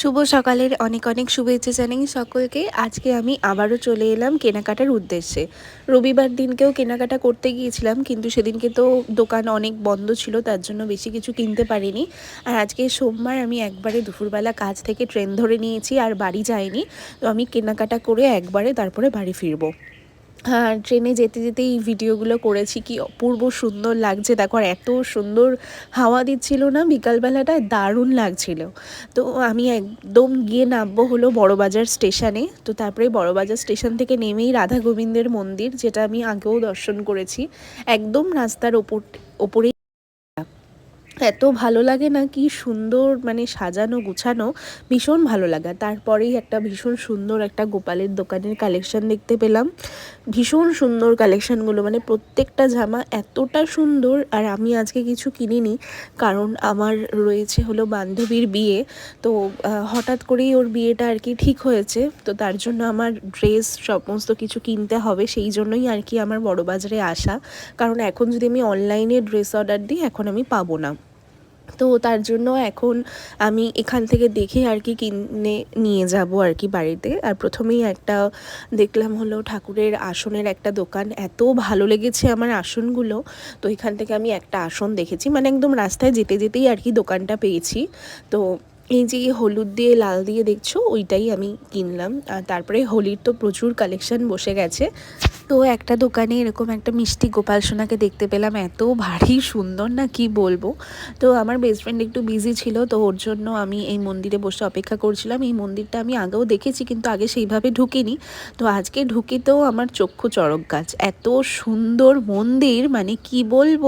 শুভ সকালের অনেক অনেক শুভেচ্ছা জানাই সকলকে। আজকে আমি আবারও চলে এলাম কেনাকাটার উদ্দেশ্যে। রবিবার দিনকেও কেনাকাটা করতে গিয়েছিলাম, কিন্তু সেদিনকে তো দোকান অনেক বন্ধ ছিল, তার জন্য বেশি কিছু কিনতে পারিনি। আর আজকে সোমবার আমি একবারে দুপুরবেলা কাজ থেকে ট্রেন ধরে নিয়েছি, আর বাড়ি যাইনি। তো আমি কেনাকাটা করে একবারে তারপরে বাড়ি ফিরবো। ট্রেনে যেতে যেতে এই ভিডিওগুলো করেছি কি অপূর্ব সুন্দর লাগছে। দেখো, আর এত সুন্দর হাওয়া দিচ্ছিল না বিকালবেলাটা দারুণ লাগছিল। তো আমি একদম গিয়ে নামবো হলো বড়বাজার স্টেশনে। তো তারপরে বড়বাজার স্টেশন থেকে নেমেই রাধা গোবিন্দের মন্দির, যেটা আমি আগেও দর্শন করেছি। একদম রাস্তার ওপর, ওপরেই এত ভালো লাগে না কি সুন্দর মানে সাজানো, গুছানো, ভীষণ ভালো লাগে। তারপরেই একটা ভীষণ সুন্দর একটা গোপালের দোকানের কালেকশন দেখতে পেলাম। ভীষণ সুন্দর কালেকশানগুলো মানে প্রত্যেকটা জামা এতটা সুন্দর আর আমি আজকে কিছু কিনিনি কারণ আমার রয়েছে হলো বান্ধবীর বিয়ে। তো হঠাৎ করেই ওর বিয়েটা আর কি ঠিক হয়েছে। তো তার জন্য আমার ড্রেস সমস্ত কিছু কিনতে হবে, সেই জন্যই আর কি আমার বড় বাজারে আসা। কারণ এখন যদি আমি অনলাইনে ড্রেস অর্ডার দিই, এখন আমি পাবো না। তো তার জন্য এখন আমি এখান থেকে দেখে আর কি কিনে নিয়ে যাব আর কি বাড়িতে। আর প্রথমেই একটা দেখলাম হলো ঠাকুরের আসনের একটা দোকান। এত ভালো লেগেছে আমার আসনগুলো। তো এখান থেকে আমি একটা আসন দেখেছি। মানে একদম রাস্তায় যেতে যেতেই আর কি দোকানটা পেয়েছি। তো এই যে হলুদ দিয়ে লাল দিয়ে দেখছ, ওইটাই আমি কিনলাম। আর তারপরে হোলির তো প্রচুর কালেকশন বসে গেছে। তো একটা দোকানে এরকম একটা মিষ্টি গোপাল সোনাকে দেখতে পেলাম, এত ভারী সুন্দর না কি বলব? তো আমার বেস্ট ফ্রেন্ড একটু বিজি ছিল, তো ওর জন্য আমি এই মন্দিরে বসে অপেক্ষা করছিলাম। এই মন্দিরটা আমি আগেও দেখেছি, কিন্তু আগে সেইভাবে ঢুকিনি। তো আজকে ঢুকিতেও আমার চক্ষু চড়ক গাছ। এত সুন্দর মন্দির মানে কি বলব?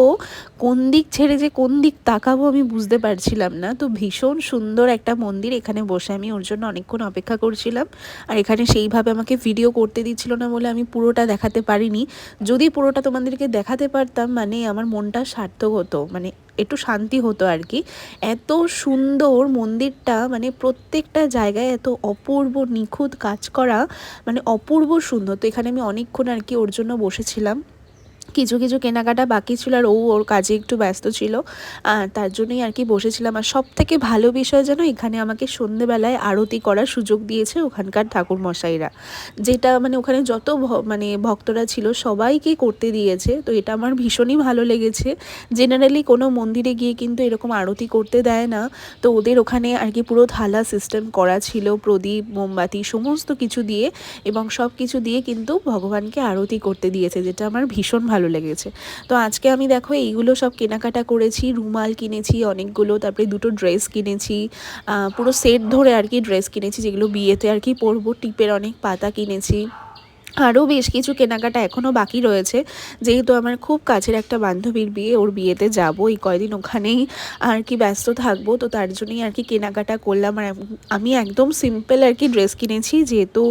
কোন দিক ছেড়ে যে কোন দিক তাকাবো আমি বুঝতে পারছিলাম না। তো ভীষণ সুন্দর একটা মন্দির এখানে বসে আমি ওর জন্য অনেকক্ষণ অপেক্ষা করছিলাম। আর এখানে সেইভাবে আমাকে ভিডিও করতে দিচ্ছিল না বলে আমি পুরোটা দেখাতে পারিনি। যদি পুরোটা তোমাদেরকে দেখাতে পারতাম মানে আমার মনটা সার্থক হতো মানে একটু শান্তি হতো আর কি। এত সুন্দর মন্দিরটা মানে প্রত্যেকটা জায়গায় এত অপূর্ব নিখুঁত কাজ করা মানে অপূর্ব সুন্দর। তো এখানে আমি অনেকক্ষণ আর কি ওর জন্য বসেছিলাম। কিছু কিছু কেনাকাটা বাকি ছিল আর ও ওর কাজে একটু ব্যস্ত ছিল। তার জন্যই আর কি বসেছিলাম। আর সব থেকে ভালো বিষয় যেন এখানে আমাকে সন্ধেবেলায় আরতি করার সুযোগ দিয়েছে ওখানকার ঠাকুর মশাইরা। যেটা মানে ওখানে যত মানে ভক্তরা ছিল সবাইকে করতে দিয়েছে। তো এটা আমার ভীষণই ভালো লেগেছে। জেনারেলি কোনো মন্দিরে গিয়ে কিন্তু এরকম আরতি করতে দেয় না। তো ওদের ওখানে আর কি পুরো থালা সিস্টেম করা ছিল, প্রদীপ, মোমবাতি সমস্ত কিছু দিয়ে এবং সব কিছু দিয়ে কিন্তু ভগবানকে আরতি করতে দিয়েছে, যেটা আমার ভীষণ ভালো ভালো লেগেছে। তো আজকে আমি দেখো এইগুলো সব কেনাকাটা করেছি, রুমাল কিনেছি, অনেকগুলো, তারপরে দুটো ড্রেস কিনেছি পুরো সেট ধরে আর কি ড্রেস কিনেছি, যেগুলো বিয়েতে আর কি পরবো, টিপের অনেক পাতা কিনেছি। আরও বেশ কিছু কেনাকাটা এখনও বাকি রয়েছে। যেহেতু আমার খুব কাছের একটা বান্ধবীর বিয়ে, ওর বিয়েতে যাব, এই কয়দিন ওখানেই আর কি ব্যস্ত থাকব, তো তার জন্যই আর কি কেনাকাটা করলাম। আর আমি একদম সিম্পল আর কি ড্রেস কিনেছি, যেহেতু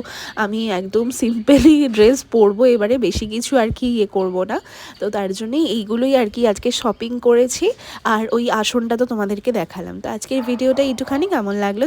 আমি একদম সিম্পলই ড্রেস পরবো, এবারে বেশি কিছু আর কি ইয়ে করব না। তো তার জন্যই এইগুলোই আর কি আজকে শপিং করেছি। আর ওই আসনটা তো তোমাদেরকে দেখালাম। তো আজকের ভিডিওটা একটুখানি কেমন লাগল